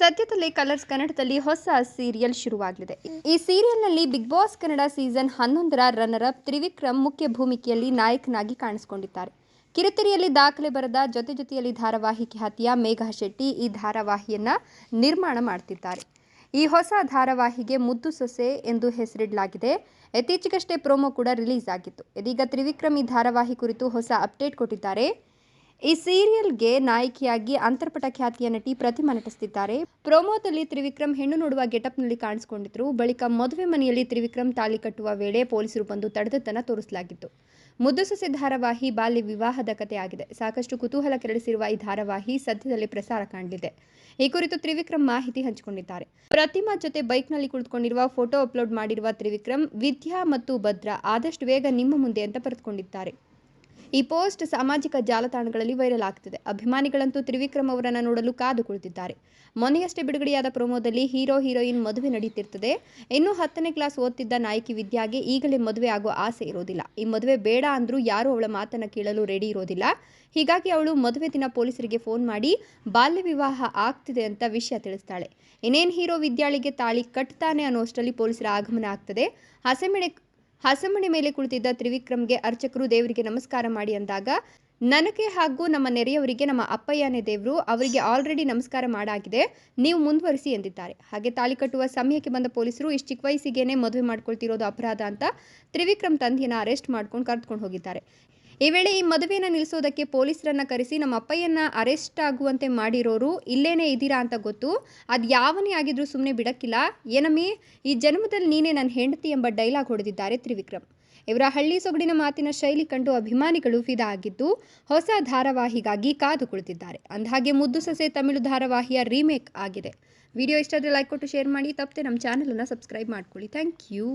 ಸದ್ಯದಲ್ಲೇ ಕಲರ್ಸ್ ಕನ್ನಡದಲ್ಲಿ ಹೊಸ ಸೀರಿಯಲ್ ಶುರುವಾಗಲಿದೆ. ಈ ಸೀರಿಯಲ್ನಲ್ಲಿ ಬಿಗ್ ಬಾಸ್ ಕನ್ನಡ ಸೀಸನ್ ಹನ್ನೊಂದರ ರನ್ನರ್ ಅಪ್ ತ್ರಿವಿಕ್ರಮ್ ಮುಖ್ಯ ಭೂಮಿಕೆಯಲ್ಲಿ ನಾಯಕನಾಗಿ ಕಾಣಿಸಿಕೊಂಡಿದ್ದಾರೆ. ಕಿರುತೆರೆಯಲ್ಲಿ ದಾಖಲೆ ಬರೆದ ಜೊತೆ ಜೊತೆಯಲ್ಲಿ ಧಾರಾವಾಹಿ ಖ್ಯಾತಿಯ ಮೇಘಾ ಶೆಟ್ಟಿ ಈ ಧಾರಾವಾಹಿಯನ್ನ ನಿರ್ಮಾಣ ಮಾಡ್ತಿದ್ದಾರೆ. ಈ ಹೊಸ ಧಾರಾವಾಹಿಗೆ ಮುದ್ದು ಸೊಸೆ ಎಂದು ಹೆಸರಿಡಲಾಗಿದೆ. ಇತ್ತೀಚೆಗಷ್ಟೇ ಪ್ರೋಮೋ ಕೂಡ ರಿಲೀಸ್ ಆಗಿತ್ತು. ಇದೀಗ ತ್ರಿವಿಕ್ರಮ್ ಈ ಧಾರಾವಾಹಿ ಕುರಿತು ಹೊಸ ಅಪ್ಡೇಟ್ ಕೊಟ್ಟಿದ್ದಾರೆ. ಈ ಸೀರಿಯಲ್ಗೆ ನಾಯಕಿಯಾಗಿ ಅಂತರ್ಪಟ ಖ್ಯಾತಿಯ ನಟಿ ಪ್ರತಿಮಾ ನಟಿಸುತ್ತಿದ್ದಾರೆ ಪ್ರೋಮೋದಲ್ಲಿ ತ್ರಿವಿಕ್ರಮ್ ಹೆಣ್ಣು ನೋಡುವ ಗೆಟಪ್ನಲ್ಲಿ ಕಾಣಿಸಿಕೊಂಡಿದ್ರು. ಬಳಿಕ ಮದುವೆ ಮನೆಯಲ್ಲಿ ತ್ರಿವಿಕ್ರಮ್ ತಾಳಿ ಕಟ್ಟುವ ವೇಳೆ ಪೊಲೀಸರು ಬಂದು ತಡೆದದ್ದನ್ನು ತೋರಿಸಲಾಗಿತ್ತು. ಮುದ್ದು ಸೊಸೆ ಧಾರಾವಾಹಿ ಬಾಲ್ಯ ವಿವಾಹದ ಕಥೆಯಾಗಿದೆ. ಸಾಕಷ್ಟು ಕುತೂಹಲ ಕೆರಳಿಸಿರುವ ಈ ಧಾರಾವಾಹಿ ಸದ್ಯದಲ್ಲಿ ಪ್ರಸಾರ ಕಾಣಲಿದೆ. ಈ ಕುರಿತು ತ್ರಿವಿಕ್ರಮ್ ಮಾಹಿತಿ ಹಂಚಿಕೊಂಡಿದ್ದಾರೆ. ಪ್ರತಿಮಾ ಜೊತೆ ಬೈಕ್ನಲ್ಲಿ ಕುಳಿತುಕೊಂಡಿರುವ ಫೋಟೋ ಅಪ್ಲೋಡ್ ಮಾಡಿರುವ ತ್ರಿವಿಕ್ರಮ್, ವಿದ್ಯಾ ಮತ್ತು ಭದ್ರ ಆದಷ್ಟು ಬೇಗ ನಿಮ್ಮ ಮುಂದೆ ಅಂತ ಬರೆದುಕೊಂಡಿದ್ದಾರೆ. ಈ ಪೋಸ್ಟ್ ಸಾಮಾಜಿಕ ಜಾಲತಾಣಗಳಲ್ಲಿ ವೈರಲ್ ಆಗ್ತಿದೆ. ಅಭಿಮಾನಿಗಳಂತೂ ತ್ರಿವಿಕ್ರಮ್ ಅವರನ್ನು ನೋಡಲು ಕಾದು ಕುಳಿತಿದ್ದಾರೆ. ಮೊನ್ನೆಯಷ್ಟೇ ಬಿಡುಗಡೆಯಾದ ಪ್ರೊಮೋದಲ್ಲಿ ಹೀರೋ, ಹೀರೋಯಿನ್ ಮದುವೆ ನಡೀತಿರ್ತದೆ. ಇನ್ನೂ ಹತ್ತನೇ ಕ್ಲಾಸ್ ಓದ್ತಿದ್ದ ನಾಯಕಿ ವಿದ್ಯಾಗೆ ಈಗಲೇ ಮದುವೆ ಆಗೋ ಆಸೆ ಇರೋದಿಲ್ಲ. ಈ ಮದುವೆ ಬೇಡ ಅಂದ್ರೂ ಯಾರೂ ಅವಳ ಮಾತನ್ನು ಕೇಳಲು ರೆಡಿ ಇರೋದಿಲ್ಲ. ಹೀಗಾಗಿ ಅವಳು ಮದುವೆ ದಿನ ಪೊಲೀಸರಿಗೆ ಫೋನ್ ಮಾಡಿ, ಬಾಲ್ಯ ವಿವಾಹ ಆಗ್ತಿದೆ ಅಂತ ವಿಷಯ ತಿಳಿಸ್ತಾಳೆ. ಇನ್ನೇನು ಹೀರೋ ವಿದ್ಯಾಳಿಗೆ ತಾಳಿ ಕಟ್ತಾನೆ ಅನ್ನೋಷ್ಟರಲ್ಲಿ ಪೊಲೀಸರ ಆಗಮನ ಆಗ್ತದೆ. ಹಸೆಮಣೆ ಹಸಮಣೆ ಮೇಲೆ ಕುಳಿತಿದ್ದ ತ್ರಿವಿಕ್ರಮ್ಗೆ ಅರ್ಚಕರು ದೇವರಿಗೆ ನಮಸ್ಕಾರ ಮಾಡಿ ಅಂದಾಗ, ನನಗೆ ಹಾಗೂ ನಮ್ಮ ನೆರೆಯವರಿಗೆ, ನಮ್ಮ ಅಪ್ಪಯ್ಯನೇ ದೇವರು, ಅವರಿಗೆ ಆಲ್ರೆಡಿ ನಮಸ್ಕಾರ ಮಾಡಾಗಿದೆ, ನೀವು ಮುಂದುವರಿಸಿ ಎಂದಿದ್ದಾರೆ. ಹಾಗೆ ತಾಳಿ ಕಟ್ಟುವ ಸಮಯಕ್ಕೆ ಬಂದ ಪೊಲೀಸರು, ಇಷ್ಟು ಚಿಕ್ಕ ವಯಸ್ಸಿಗೇನೆ ಮದುವೆ ಮಾಡ್ಕೊಳ್ತಿರೋದು ಅಪರಾಧ ಅಂತ ತ್ರಿವಿಕ್ರಮ್ ತಂದೆಯನ್ನು ಅರೆಸ್ಟ್ ಮಾಡ್ಕೊಂಡು ಕರೆದುಕೊಂಡು ಹೋಗಿದ್ದಾರೆ. ಈ ವೇಳೆ ಈ ಮದುವೆಯನ್ನು ನಿಲ್ಲಿಸೋದಕ್ಕೆ ಪೊಲೀಸರನ್ನ ಕರೆಸಿ ನಮ್ಮ ಅಪ್ಪಯ್ಯನ ಅರೆಸ್ಟ್ ಆಗುವಂತೆ ಮಾಡಿರೋರು ಇಲ್ಲೇನೇ ಇದ್ದೀರಾ ಅಂತ ಗೊತ್ತು. ಅದು ಯಾವನೇ ಆಗಿದ್ರೂ ಸುಮ್ಮನೆ ಬಿಡಕ್ಕಿಲ್ಲ. ಏನಮ್ಮಿ, ಈ ಜನ್ಮದಲ್ಲಿ ನೀನೇ ನನ್ನ ಹೆಂಡತಿ ಎಂಬ ಡೈಲಾಗ್ ಹೊಡೆದಿದ್ದಾರೆ ತ್ರಿವಿಕ್ರಮ್. ಇವರ ಹಳ್ಳಿ ಸೊಗಡಿನ ಮಾತಿನ ಶೈಲಿ ಕಂಡು ಅಭಿಮಾನಿಗಳು ಫಿದಾ ಆಗಿದ್ದು, ಹೊಸ ಧಾರಾವಾಹಿಗಾಗಿ ಕಾದು ಕುಳಿತಿದ್ದಾರೆ. ಅಂದಹಾಗೆ ಮುದ್ದು ಸಸೆ ತಮಿಳು ಧಾರಾವಾಹಿಯ ರೀಮೇಕ್ ಆಗಿದೆ. ವಿಡಿಯೋ ಇಷ್ಟಾದರೆ ಲೈಕ್ ಕೊಟ್ಟು ಶೇರ್ ಮಾಡಿ. ತಪ್ಪದೆ ನಮ್ಮ ಚಾನಲನ್ನು ಸಬ್ಸ್ಕ್ರೈಬ್ ಮಾಡ್ಕೊಳ್ಳಿ. Thank you.